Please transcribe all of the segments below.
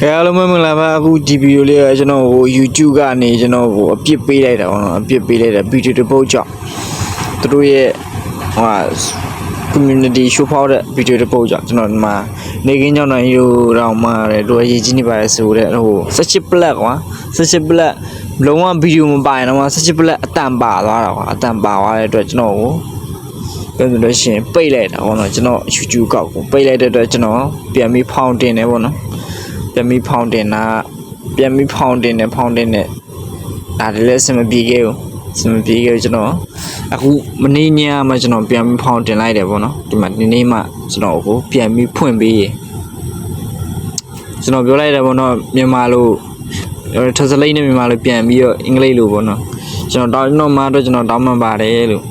ကဲအားလုံးပဲမင်္ဂလာပါအခုဒီဗီဒီယိုလေးကကျွန်တော်ဟို YouTube ကနေကျွန်တော်ဟိုအပြစ်ပေးလိုက်တာပေါ့နော်အပြစ်ပေးလိုက်တာဗီဒီယိုတစ်ပုတ်ကြောင့်သူတို့ရဲ့ဟိုဟာ community show ဖောက်တဲ့ဗီဒီယိုတစ်ပုတ်ကြောင့်ကျွန်တော်ဒီမှာနေကင်းကြောင့်တော့ဟီရိုတောင်မှတယ်တို့ရေးကြီးနေပါတယ်ဆိုတဲ့ဟို16 black ကွာ16 black လုံးဝဗီဒီယိုမပိုင်တော့16 black အတန်ပါသွားတာကွာအတန်ပါသွားတဲ့အတွက်ကျွန်တော်ကိုပြောလို့ရှိရင်ပိတ်လိုက်တာပေါ့နော်ကျွန်တော် YouTube ကောက်ကိုပိတ်လိုက်တဲ့အတွက်ကျွန်တော်ပြန်ပြီးဖောင်တင်တယ်ပေါ့နော် ပြန်ပြီးဖောင်တင်တာပြန်ပြီးဖောင်တင်တယ်ဖောင်တင်တယ်ဒါလည်းအဆင်မပြေခဲ့ဘူးအဆင်မပြေခဲ့ဘူးကျွန်တော်အခုမနေ့ညမှကျွန်တော်ပြန်ပြီးဖောင်တင်လိုက်တယ်ပေါ့နော်ဒီမှာဒီနေ့မှကျွန်တော်ကိုပြန်ပြီးဖွင့်ပေးရကျွန်တော်ပြောလိုက်တယ်ပေါ့နော်မြန်မာလိုထစလိတ်နဲ့မြန်မာလိုပြန်ပြီးတော့အင်္ဂလိပ်လိုပေါ့နော်ကျွန်တော်တောင်းကျွန်တော်မှတော့ကျွန်တော်တောင်းမှန်ပါတယ်လို့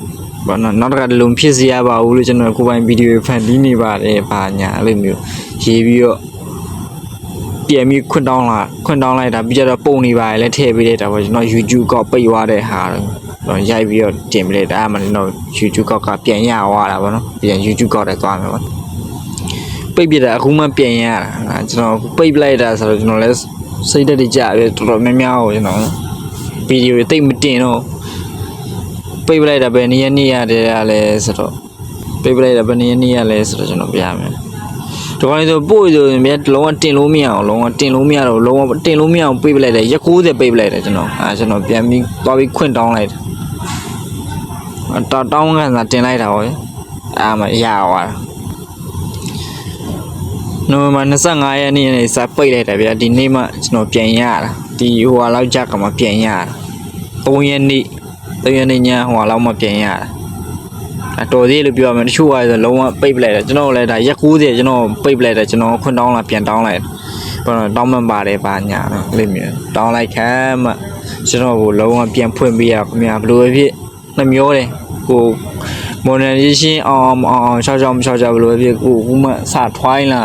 ဘာနော်နောက်တစ်ခါဒီလိုဖြစ်စီရပါဘူးလို့ကျွန်တော်ကိုယ်ပိုင်ဗီဒီယိုဖန်တီးနေပါတယ်ဘာညာအဲ့လိုမျိုးရေးပြီးတော့ ပြန်ပြီးခွင့်တောင်းလာခွင့်တောင်းလိုက်တာပြီးကြတော့ပုံနေပါလေထည့်ပေးလိုက်တာပေါ့ကျွန်တော် YouTube ကောပိတ်သွားတဲ့ဟာတော့ရိုက်ပြီးတော့တင်ပေးလိုက်တာအဲ့မှကျွန်တော် YouTube ကောကပြန်ရသွားတာပေါ့နော်ပြန် YouTube ကောတက်သွားမယ်ပေါ့ပိတ်ပြတာအခုမှပြန်ရတာအဲ့ကျွန်တော်ပိတ်ပလိုက်တာဆိုတော့ကျွန်တော်လည်းစိတ်တက်တကြပြီတော်တော်များများကိုကျွန်တော်ဗီဒီယိုတွေတိတ်မတင်တော့ပိတ်ပလိုက်တာပဲနေရနေရတယ်ရလဲဆိုတော့ပိတ်ပလိုက်တာပဲနေရနေရလဲဆိုတော့ကျွန်တော်ပြရမယ် ဒီကောင်လေးဆိုပို့ဆိုရင်မြတ်လုံးဝတင်လို့မရအောင်လုံးဝတင်လို့မရတော့လုံးဝတင်လို့မရအောင်ပိတ်ပလိုက်တယ်ရက်60ပိတ်ပလိုက်တယ်ကျွန်တော်အဲကျွန်တော်ပြန်ပြီးသွားပြီးခွင့်တောင်းလိုက်တယ်အဲတောင်းတောင်းကန်သာတင်လိုက်တာဟောအာမရသွားတာနိုဝင်ဘာ25ရက်နေ့နေ့စပိတ်လိုက်တယ်ဗျာဒီနေ့မှကျွန်တော်ပြန်ရတာဒီဟိုဟာလောက်ကြကမှပြန်ရတာ3ရက်နေ့3ရက်နေ့ညဟိုဟာလောက်မှပြန်ရတာအ တော်သေးလို့ပြောရမယ်တချို့ကဆိုလုံးဝပိတ်ပလိုက်တယ်ကျွန်တော်လည်းဒါရက်90ကျွန်တော်ပိတ်ပလိုက်တယ်ကျွန်တော်ခွန်းတောင်းလာပြန်တောင်းလိုက်ဘာလို့တောင်းမှန်ပါတယ်ပါညာတော့အဲ့လိုမျိုးတောင်းလိုက်ခံမှကျွန်တော်ကိုလုံးဝပြန်ဖွင့်ပေးရခင်ဗျာဘယ်လိုပဲဖြစ်နှမျောတယ်ကို monetization အောင်အောင်အောင်ချောက်ချောက်မချောက်ချောက်ဘယ်လိုပဲဖြစ်ကိုခုမှစထွိုင်းလာ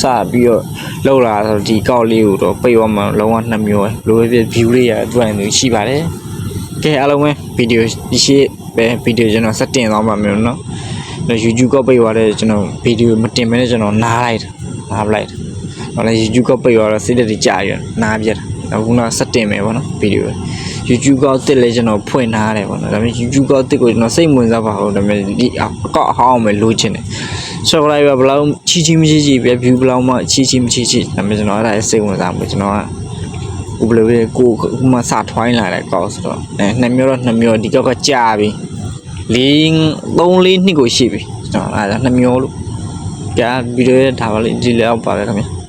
စပြီးတော့လောက်လာဆိုဒီကောက်လေးကိုတော့ပိတ်သွားမှလုံးဝနှမျောတယ်ဘယ်လိုပဲဖြစ် view လေးရသူ့အနေနဲ့ရှိပါတယ်ကဲအားလုံးပဲဗီဒီယိုဒီရှိ ပဲဗီဒီယိုကျွန်တော်စတင်သွားပါမယ်နော်။ YouTube ကပိတ်သွားတဲ့ကျွန်တော်ဗီဒီယိုမတင်မနဲ့ကျွန်တော်နားလိုက်တာနားပလိုက်တာ။ဟောလဲ YouTube ကပိတ်သွားတော့စိတ်တည်းကြာရနားပြတ်တာ။အခုတော့စတင်မယ်ပေါ့နော်ဗီဒီယို YouTube ကတစ်လဲကျွန်တော်ဖွင့်ထားတယ်ပေါ့နော်။ဒါပေမဲ့ YouTube ကတစ်ကိုကျွန်တော်စိတ်ဝင်စားပါဘူးဒါပေမဲ့ဒီအကောက်အဟောင်းမယ်လိုချင်တယ်။ subscribe ဘယ်လောက်ချီချီမချီချီပဲ view ဘယ်လောက်မှချီချီမချီချီဒါပေမဲ့ကျွန်တော်အဲ့ဒါစိတ်ဝင်စားမှုကျွန်တော်က ကိုဘယ်လိုပဲကိုခုမှစထွိုင်းလာတဲ့ကောက်ဆိုတော့အဲနှစ်မျိုးတော့နှစ်မျိုးဒီကောက်ကကြာပြီ၄၃၄နှစ်ကိုရှိပြီကျွန်တော်အဲဒါနှစ်မျိုးလို့ကြာဗီဒီယိုရထားပါလိမ့်ဒီလောက်ပါပဲခင်ဗျာ